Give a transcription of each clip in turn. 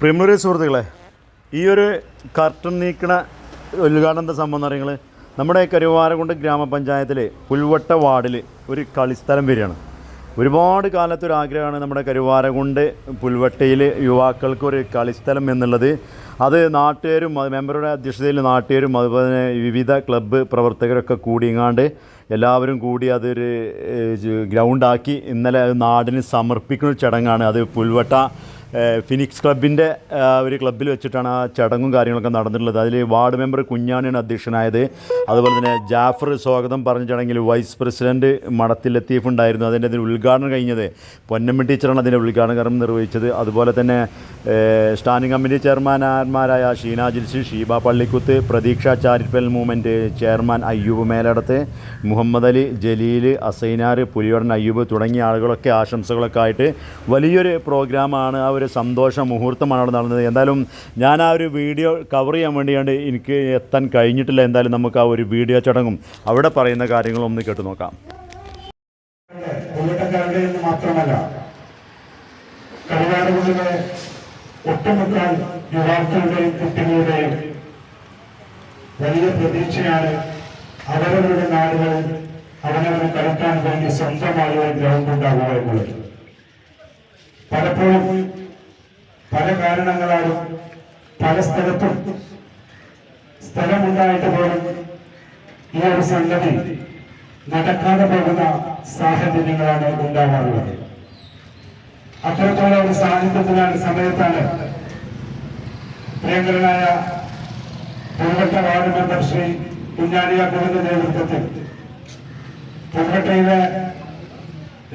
പ്രിയമുള്ള സുഹൃത്തുക്കളെ ഈ ഒരു കർട്ടൻ നീക്കണ ഉദ്ഘാടനത്തെ സംബന്ധം അറിയങ്ങൾ നമ്മുടെ കരുവാരകുണ്ട് ഗ്രാമപഞ്ചായത്തിൽ പുൽവട്ട വാർഡിൽ ഒരു കളിസ്ഥലം വരികയാണ്. ഒരുപാട് കാലത്തൊരു ആഗ്രഹമാണ് നമ്മുടെ കരുവാരകുണ്ട് പുൽവട്ടയിൽ യുവാക്കൾക്കൊരു കളിസ്ഥലം എന്നുള്ളത്. അത് നാട്ടുകാരും മെമ്പറുടെ അധ്യക്ഷതയിൽ നാട്ടുകാരും അതുപോലെ തന്നെ വിവിധ ക്ലബ്ബ് പ്രവർത്തകരൊക്കെ കൂടിയങ്ങാണ്ട് എല്ലാവരും കൂടി അതൊരു ഗ്രൗണ്ടാക്കി ഇന്നലെ നാടിന് സമർപ്പിക്കുന്ന ചടങ്ങാണ്. അത് പുൽവട്ട ഫിനിക്സ് ക്ലബിന്റെ ഒരു ക്ലബ്ബിൽ വെച്ചിട്ടാണ് ആ ചടങ്ങും കാര്യങ്ങളൊക്കെ നടന്നിട്ടുള്ളത്. അതിൽ വാർഡ് മെമ്പർ കുഞ്ഞാണിയാണ് അധ്യക്ഷനായത്. അതുപോലെ തന്നെ ജാഫർ സ്വാഗതം പറഞ്ഞ ചടങ്ങിൽ വൈസ് പ്രസിഡന്റ് മഠത്തിലെത്തിയിട്ടുണ്ടായിരുന്നു ലത്തീഫ് അതിന്റെ ഉദ്ഘാടനം കഴിഞ്ഞത് പൊന്നമ്മ ടീച്ചറാണ് അതിന്റെ ഉദ്ഘാടനകരം നിർവഹിച്ചത്. അതുപോലെ തന്നെ standing committee ചെയർമാൻമാരായ Sheena Jilsy Sheeba Pallikuth Pratheeksha charitable movement chairman Ayyoob Meladath Muhammad Ali Jaleel Asainar Puliyodan Ayyoob തുടങ്ങിയ ആളുകളൊക്കെ ആശംസകളൊക്കെ ആയിട്ട് വലിയൊരു പ്രോഗ്രാമാണ്. ആ ഒരു സന്തോഷ മുഹൂർത്തമാണ് അവിടെ നടന്നത്. എന്തായാലും ഞാൻ ആ ഒരു വീഡിയോ കവർ ചെയ്യാൻ വേണ്ടിയാണ് എനിക്ക് എത്താൻ കഴിഞ്ഞിട്ടില്ല. എന്തായാലും നമുക്ക് ആ ഒരു വീഡിയോ ചടങ്ങും അവിടെ പറയുന്ന കാര്യങ്ങളും ഒന്ന് കേട്ടു നോക്കാം. മാത്രമല്ല. ഒട്ടുമുക്ക യുവാക്കളുടെയും കുട്ടികളുടെയും വലിയ പ്രതീക്ഷയാണ് അവരവരുടെ നാടുകളിൽ അവനവന് കളിക്കാൻ വേണ്ടി സ്വന്തമായ ഒരു ഗ്രൗണ്ട് ഉണ്ടാവുക എന്നുള്ളത്. പലപ്പോഴും പല കാരണങ്ങളാലും പല സ്ഥലത്തും സ്ഥലമുണ്ടായിട്ട് പോലും ഈ ഒരു സംഗതി നടക്കാതെ പോകുന്ന സാഹചര്യങ്ങളാണ് ഉണ്ടാവാറുള്ളത്. അത്തരത്തിലുള്ള ഒരു സാന്നിധ്യത്തിലാണ് സമയത്താണ് പ്രിയങ്കരനായ പുൽവട്ട വാർഡ് മെമ്പർ ശ്രീ കുഞ്ഞാലിയ കുറിന്റെ നേതൃത്വത്തിൽ. പുൽവട്ടയിലെ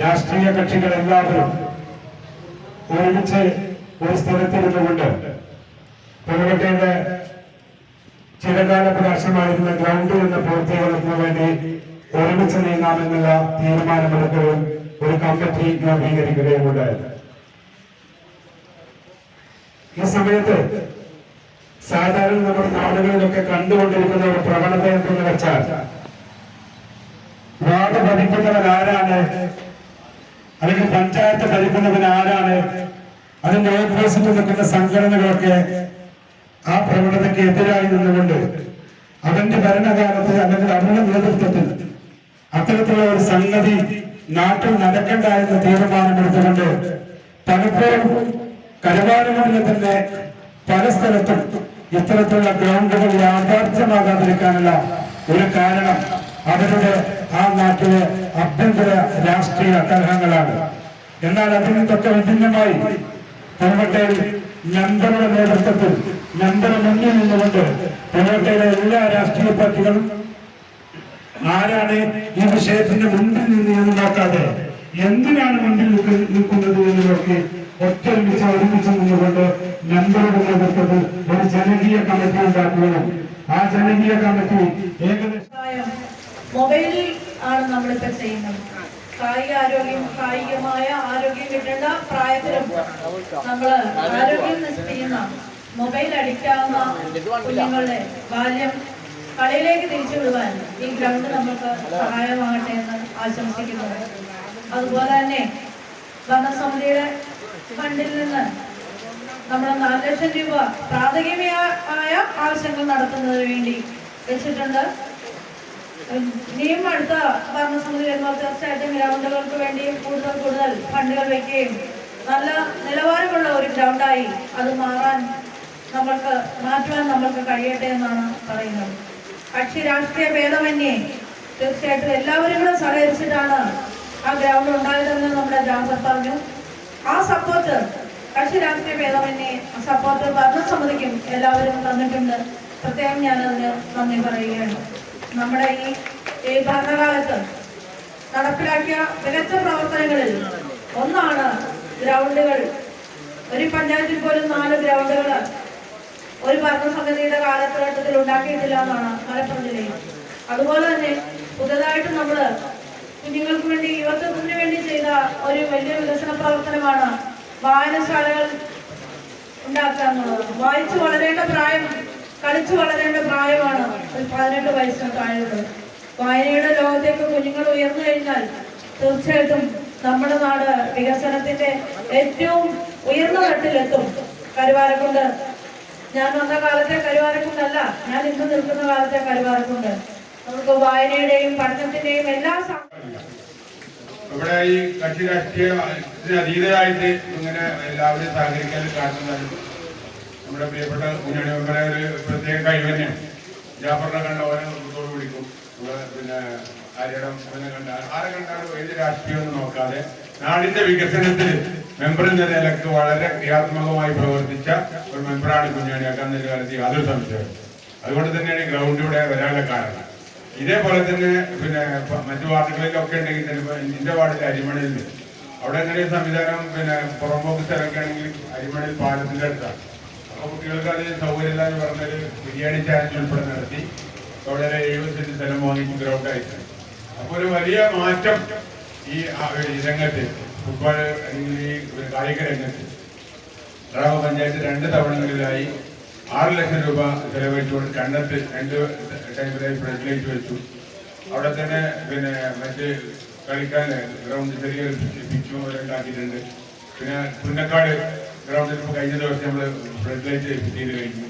രാഷ്ട്രീയ കക്ഷികൾ എല്ലാവരും ഒരുമിച്ച് ഒരു സ്ഥലത്തിരുന്നുകൊണ്ട് പുൽവട്ടയുടെ ചിരകാല പ്രകാശമായിരുന്ന ഗ്രൗണ്ട് എന്ന പൂർത്തീകരണത്തിന് വേണ്ടി ഒരുമിച്ച് നീങ്ങാമെന്നുള്ള തീരുമാനമെടുക്കുകയും ഒരു കമ്മിറ്റി രൂപീകരിക്കുകയും ഉണ്ടായത് ഈ സമയത്ത് സാധാരണ നമ്മുടെ നാടുകളിലൊക്കെ കണ്ടുകൊണ്ടിരിക്കുന്ന ഒരു പ്രവണത എന്തെന്ന് വെച്ചാൽ വാർഡ് ഭരിക്കുന്നവൻ ആരാണ്? അല്ലെങ്കിൽ പഞ്ചായത്ത് ഭരിക്കുന്നവൻ ആരാണ്? അതിന്റെ ഓപ്പോസിറ്റ് നിൽക്കുന്ന സംഘടനകളൊക്കെ ആ പ്രവണതയ്ക്ക് എതിരായി നിന്നുകൊണ്ട് അവന്റെ ഭരണകാലത്ത് അല്ലെങ്കിൽ അവരുടെ നേതൃത്വത്തിൽ അത്തരത്തിലുള്ള ഒരു സംഗതി നാട്ടിൽ നടക്കേണ്ട എന്ന തീരുമാനമെടുത്തുകൊണ്ട് പലപ്പോഴും കരുവാരമണിലെ തന്നെ പല സ്ഥലത്തും ഇത്തരത്തിലുള്ള ഗ്രൗണ്ടുകൾ യാഥാർത്ഥ്യമാകാതിരിക്കാനുള്ള ഒരു കാരണം അവരുടെ ആ നാട്ടിലെ അഭ്യന്തര രാഷ്ട്രീയ കലഹങ്ങളാണ് എന്നാൽ അതിൽ നിന്നൊക്കെ വിഭിന്നമായി പുറമട്ടയിൽ മെമ്പറുടെ നേതൃത്വത്തിൽ മെമ്പർ മുന്നിൽ നിന്നുകൊണ്ട് പുറമട്ടയിലെ എല്ലാ രാഷ്ട്രീയ പാർട്ടികളും ആരാണ് ഈ വിഷയത്തിന്റെ മുന്നിൽ നിന്ന് നോക്കാതെ എന്തിനാണ് മുന്നിൽ നിൽക്കുന്നത് എന്ന് നോക്കി ഒറ്റൊരുമിച്ച് ഒരുമിച്ച് നിന്നുകൊണ്ട് നമ്പറുടെ നേതൃത്വത്തിൽ ഒരു ജനകീയ കമ്മിറ്റി ഉണ്ടാക്കുകയും ആ ജനകീയ കമ്മിറ്റി ഏകദേശം മൊബൈലിൽ ആണ് നമ്മളിപ്പോ ചെയ്യുന്നത്. കായിക ആരോഗ്യം കായികമായ ആരോഗ്യം കിട്ടേണ്ട പ്രായത്തിലും നമ്മൾ ആരോഗ്യം നശിപ്പിക്കുന്ന മൊബൈൽ അടിക്കാവുന്ന കുഞ്ഞുങ്ങളുടെ ബാല്യം കളിയിലേക്ക് തിരിച്ചു വിടുവാൻ ഈ ഗ്രൗണ്ട് നമുക്ക് സഹായമാകട്ടെ എന്ന് ആശംസിക്കുന്നു. അതുപോലെ തന്നെ ഭരണസമിതിയുടെ ഫണ്ടിൽ നിന്ന് നമ്മൾ നാല് ലക്ഷം രൂപ പ്രാഥമികമായ ആവശ്യങ്ങൾ നടത്തുന്നതിന് വേണ്ടി വെച്ചിട്ടുണ്ട്. ഇനിയും അടുത്ത ഭരണസമിതി വരുമ്പോൾ തീർച്ചയായിട്ടും ഗ്രൗണ്ടുകൾക്ക് വേണ്ടി കൂടുതൽ കൂടുതൽ ഫണ്ടുകൾ വെക്കുകയും നല്ല നിലവാരമുള്ള ഒരു ഗ്രൗണ്ടായി അത് മാറാൻ നമ്മൾക്ക് മാറ്റുവാൻ നമ്മൾക്ക് കഴിയട്ടെ എന്നാണ് പറയുന്നത്. കക്ഷി രാഷ്ട്രീയ ഭേദമന്യേ തീർച്ചയായിട്ടും എല്ലാവരും കൂടെ സഹകരിച്ചിട്ടാണ് ആ ഗ്രൗണ്ട് ഉണ്ടായതെന്ന് നമ്മുടെ ജാഫർ പറഞ്ഞു. ആ സപ്പോർട്ട് കക്ഷി രാഷ്ട്രീയ ഭേദമന്യേ സപ്പോർട്ട് സമ്മതിക്കും. എല്ലാവരും തന്നിട്ടുണ്ട്. പ്രത്യേകം ഞാനതിന് നന്ദി പറയുകയാണ്. നമ്മുടെ ഈ ഈ ഭരണകാലത്ത് നടപ്പിലാക്കിയ മികച്ച പ്രവർത്തനങ്ങളിൽ ഒന്നാണ് ഗ്രൗണ്ടുകൾ. ഒരു പഞ്ചായത്തിൽ പോലും നാല് ഗ്രൗണ്ടുകൾ ഒരു ഭരണസമിതിയുടെ കാലഘട്ടത്തിൽ ഉണ്ടാക്കിയിട്ടില്ല എന്നാണ് മലപ്പുറം ജില്ലയിൽ. അതുപോലെ തന്നെ പുതുതായിട്ട് നമ്മൾ കുഞ്ഞുങ്ങൾക്ക് വേണ്ടി യുവത്വത്തിന് വേണ്ടി ചെയ്ത ഒരു വലിയ വികസന പ്രവർത്തനമാണ് വായനശാലകൾ ഉണ്ടാക്കുക എന്നുള്ളത്. വായിച്ചു വളരേണ്ട പ്രായം കളിച്ചു വളരേണ്ട പ്രായമാണ് ഒരു പതിനെട്ട് വയസ്സിന് താഴെയുള്ളത്. വായനയുടെ ലോകത്തേക്ക് കുഞ്ഞുങ്ങൾ ഉയർന്നു കഴിഞ്ഞാൽ തീർച്ചയായിട്ടും നമ്മുടെ നാട് വികസനത്തിന്റെ ഏറ്റവും ഉയർന്ന തട്ടിലെത്തും. കരുവാരക്കുണ്ട്. ഞാൻ വന്ന കാലത്തെ കരുവാരക്കുണ്ടല്ല ഞാൻ ഇന്ന് നിൽക്കുന്ന കാലത്തെ കരുവാരക്കുണ്ട്. നമുക്ക് വായനയുടെയും പഠനത്തിന്റെയും എല്ലാ ഇവിടെ ഈ കക്ഷി രാഷ്ട്രീയത്തിന് അതീതരായിട്ട് ഇങ്ങനെ എല്ലാവരും സഹകരിക്കാൻ കാരണം നമ്മുടെ പ്രിയപ്പെട്ട മുന്നണി മെമ്പറെ ഒരു പ്രത്യേക കഴിവ് തന്നെയാണ്. ജാഫറിനെ കണ്ട ഓരോ തോട് പിടിക്കും പിന്നെ ആര്യയുടെ പിന്നെ കണ്ട ആരെ കണ്ടാലും ഏത് രാഷ്ട്രീയം നോക്കാതെ നാടിന്റെ വികസനത്തിൽ മെമ്പർ എന്ന നിലയ്ക്ക് വളരെ ക്രിയാത്മകമായി പ്രവർത്തിച്ച ഒരു മെമ്പറാണ് കുഞ്ഞാണിയാക്കാൻ എന്ന കാര്യത്തിൽ യാതൊരു സംശയവും അതുകൊണ്ട് തന്നെയാണ് ഗ്രൗണ്ടിലൂടെ വരാനുള്ള കാരണം. ഇതേപോലെ തന്നെ പിന്നെ മറ്റു വാർഡുകളിലൊക്കെ ഉണ്ടെങ്കിൽ ചിലപ്പോൾ എന്റെ വാർഡിൽ അരിമണയിൽ അവിടെ എങ്ങനെ സംവിധാനം പിന്നെ പുറമ്പോക്ക് സ്ഥലമൊക്കെ ആണെങ്കിൽ അരിമണയിൽ പാലത്തിന്റെ അടുത്താണ്. അപ്പൊ കുട്ടികൾക്ക് അത് സൗകര്യമില്ല എന്ന് പറഞ്ഞൊരു ബിരിയാണി ചാനൽ ഉൾപ്പെടെ നടത്തി. അവിടെ എഴുപത് സെന്റ് സ്ഥലം വാങ്ങിച്ച് ഗ്രൗണ്ട് ആയിട്ട്. അപ്പൊ ഒരു വലിയ മാറ്റം ഈ രംഗത്ത് ഫുട്ബോൾ അല്ലെങ്കിൽ കായിക രംഗത്ത്. ഗ്രാമപഞ്ചായത്ത് രണ്ട് തവണകളിലായി ആറ് ലക്ഷം രൂപ ചെലവഴിച്ചുകൊണ്ട് കണ്ടത്ത് രണ്ട് ടൈമിലായി ഫ്രണ്ടിലേക്ക് വെച്ചു. അവിടെ തന്നെ പിന്നെ മറ്റ് കളിക്കാൻ ഗ്രൗണ്ട് ചെറിയൊരു പിച്ചും ഉണ്ടാക്കിയിട്ടുണ്ട്. പിന്നെ പുന്നക്കാട് ഗ്രൗണ്ടിൽ ഇപ്പോൾ കഴിഞ്ഞ ദിവസം നമ്മൾ ഫ്രണ്ട് ലൈറ്റ് ചെയ്ത് കഴിഞ്ഞു.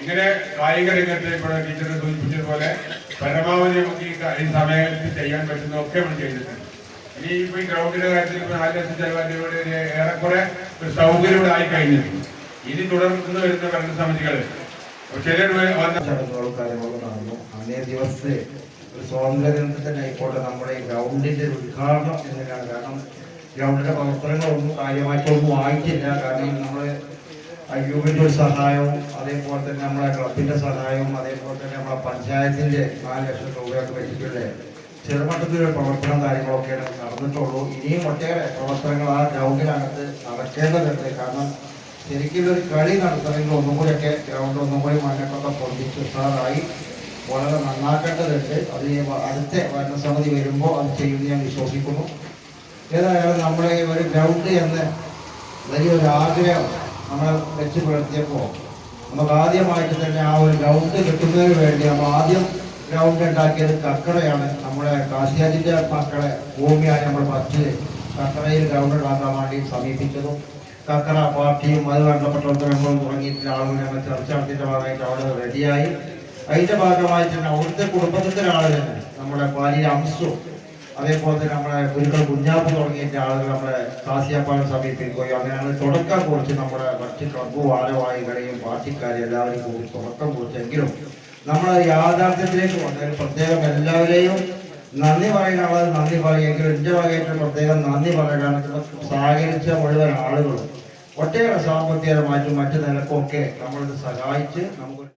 ഇങ്ങനെ കായിക രംഗത്ത് ഇപ്പോൾ ടീച്ചർ സൂചിപ്പിച്ചതുപോലെ പരമാവധി നമുക്ക് ഈ സമയത്ത് ചെയ്യാൻ പറ്റുന്നതൊക്കെ നമ്മൾ ചെയ്തിട്ടുണ്ട്. ഇനി ഇപ്പോൾ ഈ ഗ്രൗണ്ടിന്റെ കാര്യത്തിൽ ഇപ്പോൾ നാല് ലക്ഷം ചെലവാക്കിയതോടെ ഒരു ഏറെക്കുറെ ഒരു സൗകര്യം ഇവിടെ ആയി കഴിഞ്ഞിട്ടുണ്ട് ഇനി തുടർന്ന് വരുന്ന വന്ന ചടങ്ങുകളും കാര്യങ്ങളും നടന്നു. അന്നേ ദിവസത്തെ ഒരു സ്വാതന്ത്ര്യ ദിനത്തിൽ ആയിക്കോട്ടെ നമ്മുടെ ഗ്രൗണ്ടിന്റെ ഉദ്ഘാടനം എങ്ങനെയാണ്? കാരണം ഗ്രൗണ്ടിന്റെ പ്രവർത്തനങ്ങളൊന്നും കാര്യമായിട്ടൊന്നും ആയിട്ടില്ല. കാരണം നമ്മൾ അയ്യൂബിന്റെ ഒരു സഹായവും അതേപോലെ തന്നെ നമ്മുടെ ക്ലബിന്റെ സഹായവും അതേപോലെ തന്നെ നമ്മുടെ പഞ്ചായത്തിന്റെ നാല് ലക്ഷം രൂപയൊക്കെ വെച്ചിട്ടുള്ള ചെറുമട്ടത്തിലൊരു പ്രവർത്തനം കാര്യങ്ങളൊക്കെയാണ് നടന്നിട്ടുള്ളൂ. ഇനിയും ഒട്ടേറെ പ്രവർത്തനങ്ങൾ ആ ഗ്രൗണ്ടിനകത്ത് നടക്കേണ്ടതുണ്ട്. കാരണം ശരിക്കും ഒരു കളി നടത്തണമെങ്കിൽ ഒന്നും കൂടിയൊക്കെ ഗ്രൗണ്ട് ഒന്നും കൂടി മണ്ണൊക്കെ പൊന്തിച്ച് ഉഷാറായി വളരെ നന്നാക്കേണ്ടതുണ്ട്. അത് അടുത്ത ഭരണസമിതി വരുമ്പോൾ അത് ചെയ്യുമെന്ന് ഞാൻ വിശ്വസിക്കുന്നു. ഏതായാലും നമ്മളെ ഒരു ഗ്രൗണ്ട് എന്ന് വലിയൊരു ആഗ്രഹം നമ്മൾ വെച്ച് പുലർത്തിയപ്പോൾ നമുക്ക് ആദ്യമായിട്ട് തന്നെ ആ ഒരു ഗ്രൗണ്ട് കിട്ടുന്നതിന് വേണ്ടി നമ്മൾ ആദ്യം ഗ്രൗണ്ട് ഉണ്ടാക്കിയത് കക്കടയാണ് നമ്മുടെ കാശിയാജിന്റെ മക്കളെ ഭൂമിയാണ് നമ്മൾ ഫസ്റ്റ് കക്കടയിൽ ഗ്രൗണ്ട് ഉണ്ടാക്കാൻ വേണ്ടി സമീപിച്ചതും കക്കട പാർട്ടിയും അത് ബന്ധപ്പെട്ടവർക്ക് നമ്മൾ തുടങ്ങിയിട്ടുള്ള ആളുകൾ ഞങ്ങൾ ചർച്ച നടത്തിയിട്ട് ഭാഗമായിട്ട് അവിടെ റെഡിയായി. അതിന്റെ ഭാഗമായിട്ട് തന്നെ അവിടുത്തെ കുടുംബത്തിന്റെ ആൾ തന്നെ നമ്മുടെ പാലിയ അംശു. അതേപോലെ തന്നെ നമ്മുടെ ഗുരുക്കൾ കുഞ്ഞാപ്പ് തുടങ്ങിയിട്ട് ആളുകൾ നമ്മുടെ കാസിയാപ്പാലം സമീപിക്കുകയും അങ്ങനെയാണ് തുടക്കം കുറിച്ച് നമ്മുടെ മറ്റ് ക്ലബ്ബ് ഭാരവാഹികളെയും പാർട്ടിക്കാരെയും എല്ലാവരെയും കുറിച്ച് തുടക്കം കുറിച്ചെങ്കിലും നമ്മൾ യാഥാർത്ഥ്യത്തിലേക്ക് വന്നതിൽ പ്രത്യേകം എല്ലാവരെയും നന്ദി പറയാനുള്ളത് നന്ദി പറയുമെങ്കിലും എന്റെ വകയായിട്ട് പ്രത്യേകം നന്ദി പറയാനാണ് സഹകരിച്ച മുഴുവൻ ആളുകളും. ഒട്ടേറെ സാമ്പത്തികമായിട്ടും മറ്റു നിലക്കുമൊക്കെ നമ്മളിത് സഹായിച്ച് നമുക്ക്